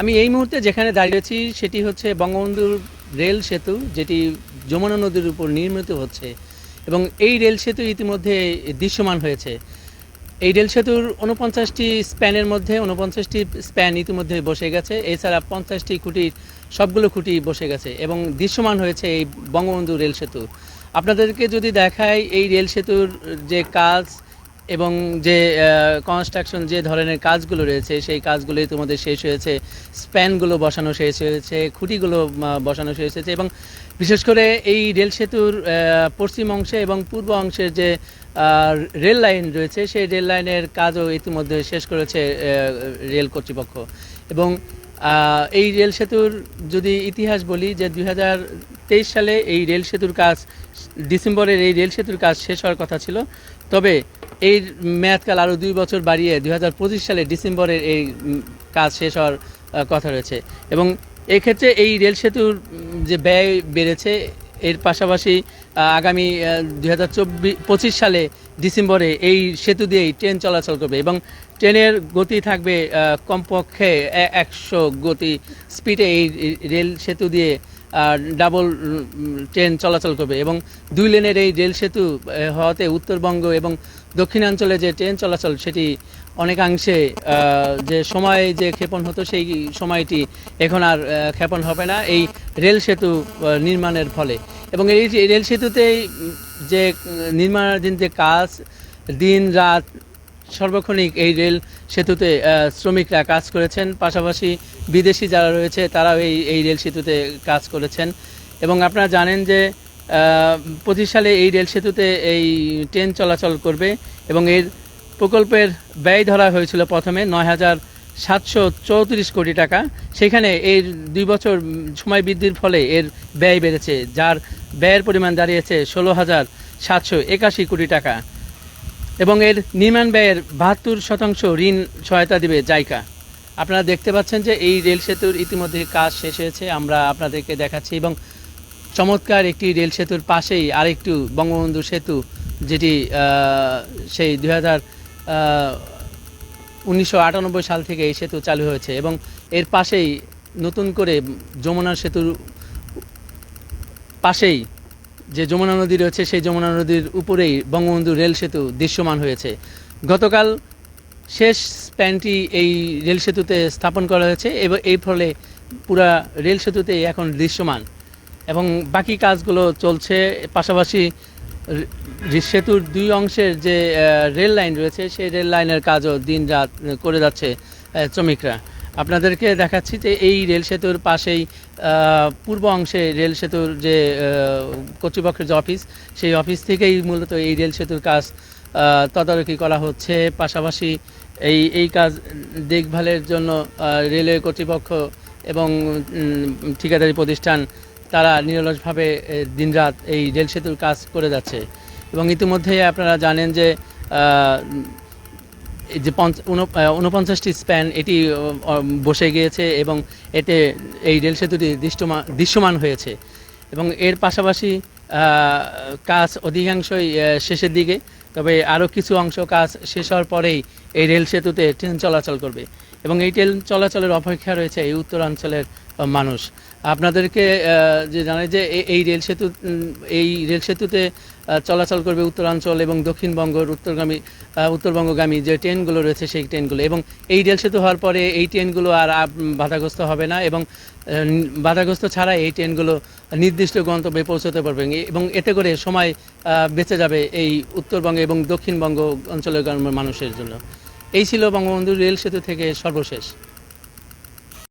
আমি এই মুহূর্তে যেখানে দাঁড়িয়েছি সেটি হচ্ছে বঙ্গবন্ধু রেল সেতু, যেটি যমুনা নদীর উপর নির্মিত হচ্ছে। এবং এই রেল সেতু ইতিমধ্যে দৃশ্যমান হয়েছে। এই রেল সেতুর উনপঞ্চাশটি স্প্যানের মধ্যে উনপঞ্চাশটি স্প্যান ইতিমধ্যে বসে গেছে। এছাড়া পঞ্চাশটি খুঁটির, সবগুলো খুঁটি বসে গেছে এবং দৃশ্যমান হয়েছে এই বঙ্গবন্ধু রেল সেতু। আপনাদেরকে যদি দেখায় এই রেল সেতুর যে কাজ এবং যে কনস্ট্রাকশন যে ধরনের কাজগুলো রয়েছে, সেই কাজগুলো ইতিমধ্যে শেষ হয়েছে। স্প্যানগুলো বসানো শেষ হয়েছে, খুঁটিগুলো বসানো শেষ হয়েছে এবং বিশেষ করে এই রেল সেতুর পশ্চিম অংশে এবং পূর্ব অংশের যে রেল লাইন রয়েছে, সেই রেল লাইনের কাজও ইতিমধ্যে শেষ করেছে রেল কর্তৃপক্ষ। এবং এই রেল সেতুর যদি ইতিহাস বলি যে দু হাজার তেইশ সালে এই রেল সেতুর কাজ, ডিসেম্বরের এই রেল সেতুর কাজ শেষ হওয়ার কথা ছিল। তবে এই মেয়াদকাল আরও দুই বছর বাড়িয়ে দু হাজার পঁচিশ সালে ডিসেম্বরের এই কাজ শেষ হওয়ার কথা রয়েছে। এবং এক্ষেত্রে এই রেল সেতুর যে ব্যয় বেড়েছে, এর পাশাপাশি আগামী দুই হাজার পঁচিশ সালে ডিসেম্বরে এই সেতু দিয়েই ট্রেন চলাচল করবে এবং ট্রেনের গতি থাকবে কমপক্ষে একশো গতি স্পিডে এই রেল সেতু দিয়ে ডাবল ট্রেন চলাচল করবে এবং দুই লেনের এই রেল সেতু হওয়াতে উত্তরবঙ্গ এবং দক্ষিণাঞ্চলে যে ট্রেন চলাচল সেটি অনেকাংশে যে সময় যে ক্ষেপণ হতো সেই সময়টি এখন আর ক্ষেপণ হবে না এই রেল সেতু নির্মাণের ফলে। এবং এই রেল সেতুতেই যে নির্মাণাধীন যে কাজ, দিন, রাত সর্বক্ষণিক এই রেল সেতুতে শ্রমিকরা কাজ করেছেন। পাশাপাশি বিদেশি যারা রয়েছে, তারাও এই এই রেল সেতুতে কাজ করেছেন। এবং আপনারা জানেন যে পঁচিশ সালে এই রেল সেতুতে এই ট্রেন চলাচল করবে এবং এর প্রকল্পের ব্যয় ধরা হয়েছিল প্রথমে নয় হাজার সাতশো চৌত্রিশ কোটি টাকা। সেখানে এর দুই বছর সময় বৃদ্ধির ফলে এর ব্যয় বেড়েছে, যার ব্যয়ের পরিমাণ দাঁড়িয়েছে ষোলো হাজার সাতশো একাশি কোটি টাকা। এবং এর নির্মাণ ব্যয়ের বাহাত্তর শতাংশ ঋণ সহায়তা দিবে জাইকা। আপনারা দেখতে পাচ্ছেন যে এই রেল সেতুর ইতিমধ্যে কাজ শেষ হয়েছে, আমরা আপনাদেরকে দেখাচ্ছি এবং চমৎকার একটি রেল সেতুর পাশেই আরেকটু বঙ্গবন্ধু সেতু, যেটি সেই দুই হাজার উনিশশো সাল থেকে এই সেতু চালু হয়েছে এবং এর পাশেই নতুন করে যমুনা সেতুর পাশেই যে যমুনা নদী রয়েছে, সেই যমুনা নদীর উপরেই বঙ্গবন্ধু রেল সেতু দৃশ্যমান হয়েছে। গতকাল শেষ স্প্যানটি এই রেল সেতুতে স্থাপন করা হয়েছে, এবং এই ফলে পুরা রেল সেতুতে এখন দৃশ্যমান। এবং বাকি কাজগুলো চলছে, পাশাপাশি সেতুর দুই অংশের যে রেল লাইন রয়েছে, সেই রেল লাইনের কাজও দিন রাত করে যাচ্ছে শ্রমিকরা। আপনাদেরকে দেখাচ্ছি যে এই রেল সেতুর পাশেই পূর্ব অংশে রেল সেতুর যে কর্তৃপক্ষের যে অফিস, সেই অফিস থেকেই মূলত এই রেল সেতুর কাজ তদারকি করা হচ্ছে। পাশাপাশি এই এই কাজ দেখভালের জন্য রেলওয়ে কর্তৃপক্ষ এবং ঠিকাদারি প্রতিষ্ঠান, তারা নিরলসভাবে দিনরাত এই রেল সেতুর কাজ করে যাচ্ছে। এবং ইতিমধ্যে আপনারা জানেন যে যে ঊনপঞ্চাশটি স্প্যান, এটি বসে গিয়েছে এবং এতে এই রেল সেতুটি দৃশ্যমান দৃশ্যমান হয়েছে। এবং এর পাশাপাশি কাজ অধিকাংশই শেষের দিকে, তবে আরও কিছু অংশ কাজ শেষ হওয়ার পরেই এই রেল সেতুতে ট্রেন চলাচল করবে। এবং এই ট্রেন চলাচলের অপেক্ষা রয়েছে এই উত্তরাঞ্চলের মানুষ। আপনাদেরকে যে জানাই যে এই রেল সেতু এই রেল সেতুতে চলাচল করবে উত্তরাঞ্চল এবং দক্ষিণবঙ্গের উত্তরগামী উত্তরবঙ্গগামী যে ট্রেনগুলো রয়েছে সেই ট্রেনগুলো। এবং এই রেল সেতু হওয়ার পরে এই ট্রেনগুলো আর বাধাগ্রস্ত হবে না এবং বাধাগ্রস্ত ছাড়া এই ট্রেনগুলো নির্দিষ্ট গন্তব্যে পৌঁছতে পারবে। এবং এতে করে সময় বেঁচে যাবে এই উত্তরবঙ্গে এবং দক্ষিণবঙ্গ অঞ্চলের মানুষের জন্য। এই ছিল বঙ্গবন্ধু রেল সেতু থেকে সর্বশেষ।